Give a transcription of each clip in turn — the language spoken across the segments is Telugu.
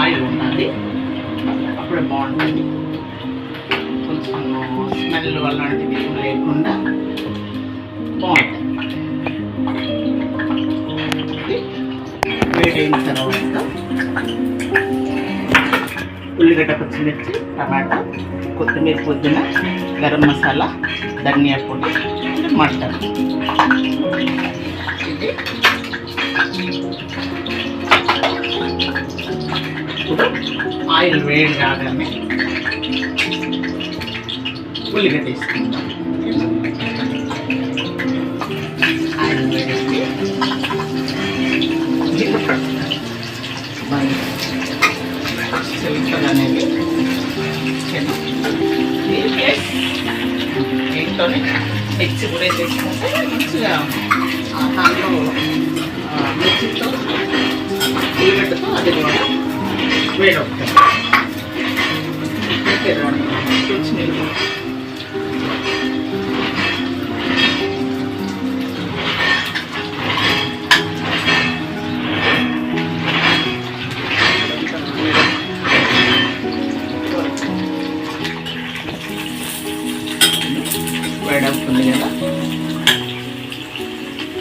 ఆయిల్ ఉన్నది అప్పుడే బాగుంటుంది. కొంచెం స్మెల్ అలాంటివి లేకుండా బాగుంటుంది. వేడి వేడైన తర్వాత ఉల్లిగడ్డ పచ్చిమిర్చి టమాటా కొత్తిమీర పొద్దున గరం మసాలా ధనియా పొడి మటన్. ఇది ఇప్పుడు ఆయిల్ వేడి కాగానే ఉల్లిగడ్డ వేసుకుంటాం ఆయిల్ వేసి ఉల్లిగడ్డ బాగా చిలుకలు అనేది దీంట్లోనే మిర్చి కూడా వేడొస్తుంది రుచి నిలువ వేడవుతుంది కదా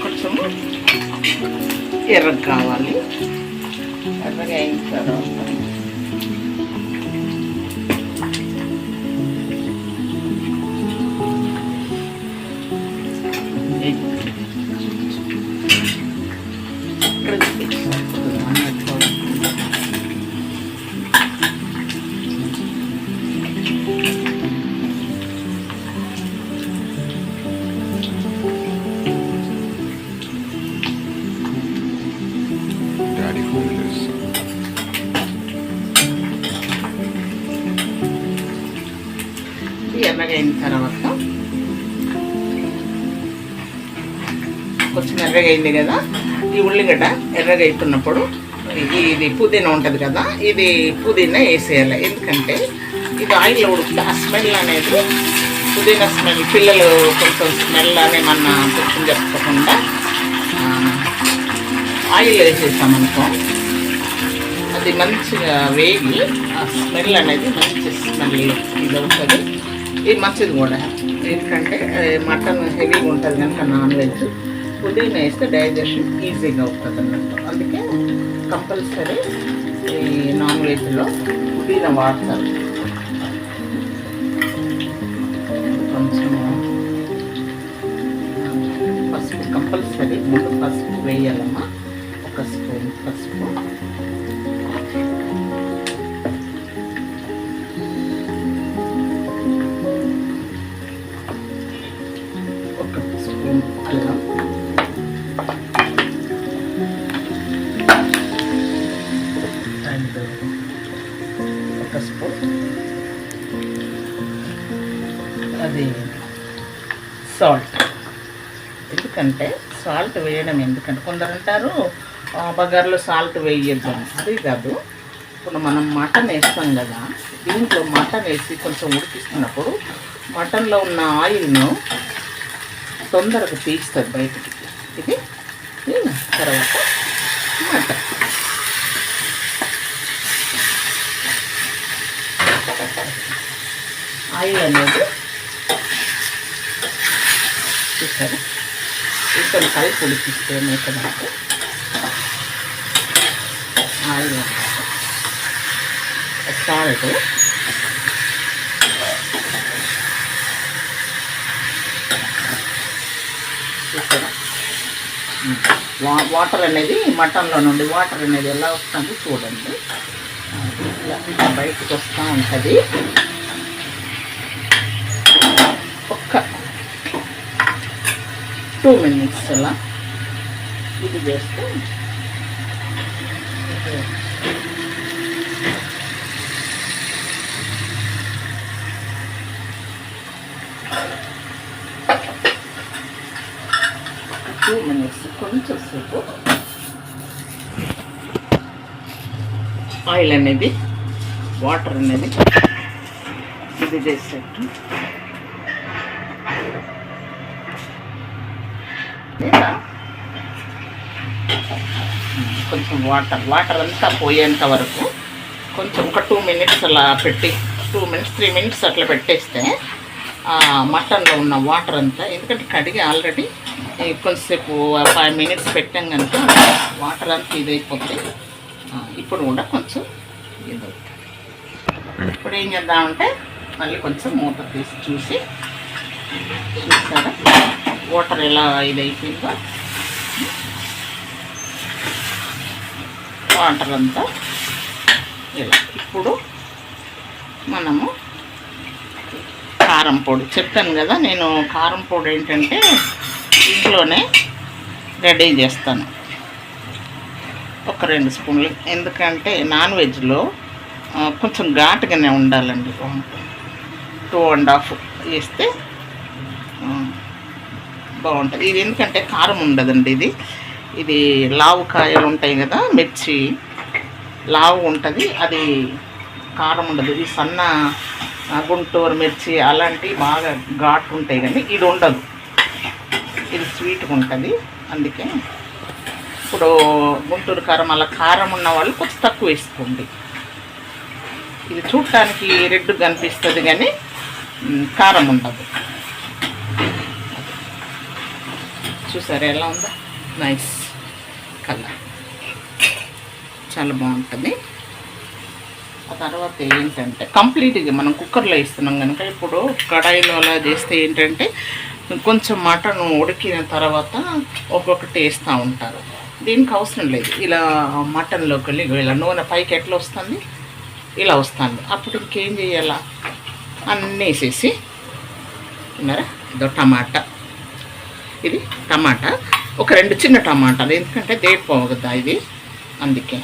కొంచెము ఎర్రగా కావాలి అయిన తర్వాత కొంచెం ఎర్రగా అయింది కదా ఈ ఉల్లిగడ్డ ఎర్రగా అవుతున్నప్పుడు ఇది పుదీనా ఉంటుంది కదా ఇది పుదీనా వేసేయాలి. ఎందుకంటే ఇది ఆయిల్లో ఉడుకుతుంది ఆ స్మెల్ అనేది పుదీనా స్మెల్ పిల్లలు కొంచెం స్మెల్ అని మన కొంచెం చెప్పకుండా ఆయిల్ వేసేసామనుకో అది మంచిగా వేగి ఆ స్మెల్ అనేది మంచి స్మెల్ ఇది అవుతుంది ఇది మంచిది కూడా. ఎందుకంటే మటన్ హెవీగా ఉంటుంది కనుక నాన్ వెజ్ పుదీనా వేస్తే డైజెషన్ ఈజీగా అవుతుంది అన్నట్టు. అందుకే కంపల్సరీ ఈ నాన్ వెజ్లో పుదీనా వాడతారు. ఒక స్పూన్ అల్లం అండ్ ఒక స్పూన్. అది సాల్ట్. ఎందుకంటే సాల్ట్ వేయడం ఎందుకంటే కొందరు అంటారు బగారులో బగార్లో సాల్ట్ వేయద్దు అది కాదు. ఇప్పుడు మనం మటన్ వేస్తాం కదా దీంట్లో మటన్ వేసి కొంచెం ఉడికిస్తున్నప్పుడు మటన్లో ఉన్న ఆయిల్ను తొందరగా తీస్తుంది బయటికి. ఇది? ఇది తర్వాత మటన్ ఆయిల్ అనేది చూసారు? ఇక్కడ కలిపి ఉడికిస్తే మేక నాకు ఆయిల్ సాల్ట్ వాటర్ అనేది మటన్లో నుండి వాటర్ అనేది ఎలా వస్తుందో చూడండి. ఇలా బయటకు వస్తూ ఉంటుంది. ఒక్క టూ మినిట్స్ అలా ఇది చేస్తే టూ మినిట్స్. కొంచెం సేపు ఆయిల్ అనేది వాటర్ అనేది ఇది చేసేట్టు. లేదా కొంచెం వాటర్ వాటర్ అంతా పోయేంత వరకు కొంచెం ఒక టూ మినిట్స్ అలా పెట్టి టూ మినిట్స్ త్రీ మినిట్స్ అట్లా పెట్టేస్తే మటన్లో ఉన్న వాటర్ అంతా ఎందుకంటే కడిగి ఆల్రెడీ కొంచెంసేపు ఫైవ్ మినిట్స్ పెట్టాం కనుక వాటర్ అంతా ఇదైపోతుంది ఇప్పుడు కూడా కొంచెం ఇదవుతుంది ఇప్పుడు ఏం చేద్దామంటే మళ్ళీ కొంచెం మూత తీసి చూసి చూసారా? వాటర్ ఎలా ఇదైపోయిందో వాటర్ అంతా ఇలా. ఇప్పుడు మనము కారం పొడి. చెప్పాను కదా నేను కారం పొడి ఏంటంటే ఇంట్లోనే రెడీ చేస్తాను. ఒక రెండు స్పూన్లు. ఎందుకంటే నాన్ వెజ్లో కొంచెం ఘాటుగానే ఉండాలండి టూ అండ్ హాఫ్ వేస్తే బాగుంటుంది. ఇది ఎందుకంటే కారం ఉండదండి ఇది. ఇది లావు కాయలు ఉంటాయి కదా మిర్చి లావు ఉంటుంది. అది కారం ఉండదు. ఇది సన్న గుంటూరు మిర్చి అలాంటివి బాగా ఘాటు ఉంటాయి కానీ ఇది ఉండదు. ఇది స్వీట్గా ఉంటుంది అందుకే ఇప్పుడు గుంటూరు కారం అలా కారం ఉన్న వాళ్ళు కొంచెం తక్కువ వేసుకోండి. ఇది చూడటానికి రెడ్ కనిపిస్తుంది కానీ కారం ఉండదు. చూసారా ఎలా ఉందో? నైస్ కలర్ చాలా బాగుంటుంది. ఆ తర్వాత ఏంటంటే కంప్లీట్గా మనం కుక్కర్లో ఇస్తున్నాం కనుక ఇప్పుడు కడాయిలో అలా చేస్తే ఏంటంటే కొంచెం మటన్ ఉడికిన తర్వాత ఒక్కొక్కటి వేస్తూ ఉంటారు. దీనికి అవసరం లేదు. ఇలా మటన్లోకి వెళ్ళి ఇలా నూనె పైకి ఎట్లా వస్తుంది? ఇలా వస్తుంది. అప్పుడు ఇంకేం చేయాలా? అన్నీ వేసేసి తిన్నారా? ఇదో టమాటా. ఇది టమాటా. ఒక రెండు చిన్న టమాటాలు. ఎందుకంటే దేడిపోవు కదా ఇది? అందుకే.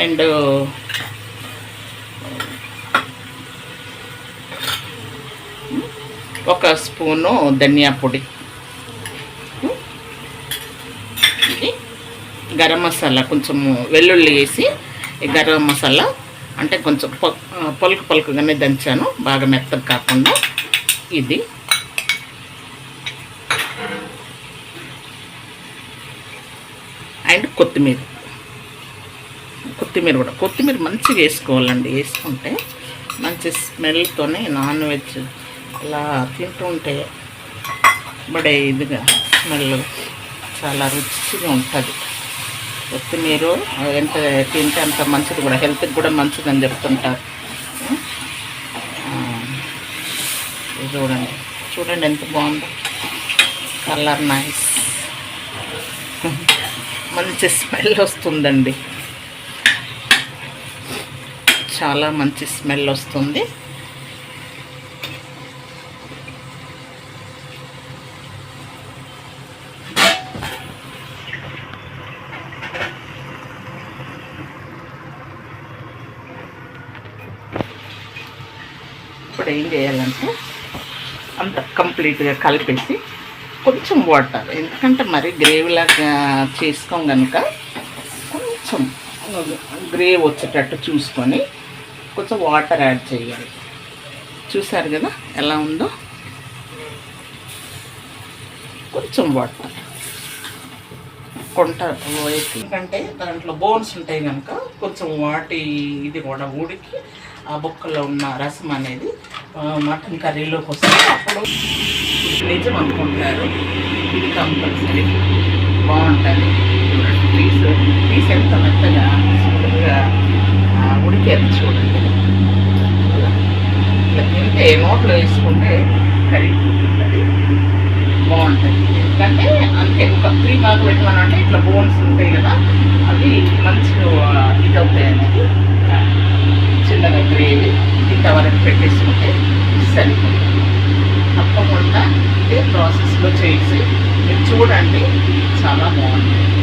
అండ్ ఒక స్పూను ధనియా పొడి. ఇది గరం మసాలా కొంచెము వెల్లుల్లి వేసి గరం మసాలా అంటే కొంచెం పలుకు పలుకుగానే దంచాను బాగా మెత్తగా కాకుండా. ఇది అండ్ కొత్తిమీర. కొత్తిమీర కూడా. కొత్తిమీర మంచిగా వేసుకోవాలండి వేసుకుంటే మంచి స్మెల్తోనే నాన్ వెజ్ అలా తింటుంటే బడే ఇదిగా స్మెల్ చాలా రుచిగా ఉంటుంది. కొత్తిమీర ఎంత తింటే అంత మంచిది కూడా హెల్త్కి కూడా మంచిదని చెప్తుంటారు. చూడండి. చూడండి ఎంత బాగుందో. Colour nice. మంచి స్మెల్ వస్తుందండి. చాలా మంచి స్మెల్ వస్తుంది. ఇక్కడ ఏం చేయాలంటే అంత కంప్లీట్గా కలిపేసి కొంచెం వాటర్. ఎందుకంటే మరి గ్రేవీలాగా చేసుకోం కనుక కొంచెం గ్రేవ్ వచ్చేటట్టు చూసుకొని కొంచెం వాటర్ యాడ్ చేయాలి. చూసారు కదా ఎలా ఉందో? కొంచెం వాటర్. కొంట ఎందుకంటే దాంట్లో బోన్స్ ఉంటాయి కనుక కొంచెం వాటి ఇది కూడా ఉడికి ఆ బొక్కలో ఉన్న రసం అనేది మటన్ కర్రీలోకి వస్తే అప్పుడు నిజం అనుకుంటారు ఇది కంపల్సరీ. బాగుంటుంది. చూడండి పీస్ పీస్ ఎంత మెత్తగా స్మూత్గా ఉడికేది చూడండి. ఇలా ఇట్లా తింటే నోట్లో వేసుకుంటే కర్రీ బాగుంటుంది. ఎందుకంటే అంతే ఒక త్రీ భాగం పెట్టమనంటే ఇట్లా బోన్స్ ఉంటాయి కదా అవి మంచిగా ఇది అవుతాయి అనేది. చిన్నగా గ్రేవీ. ఇంతవరకు పెట్టేసుకుంటే సరిపోతుంది. తప్పకుండా ఇదే ప్రాసెస్లో చేసి మీరు చూడండి చాలా బాగుంటుంది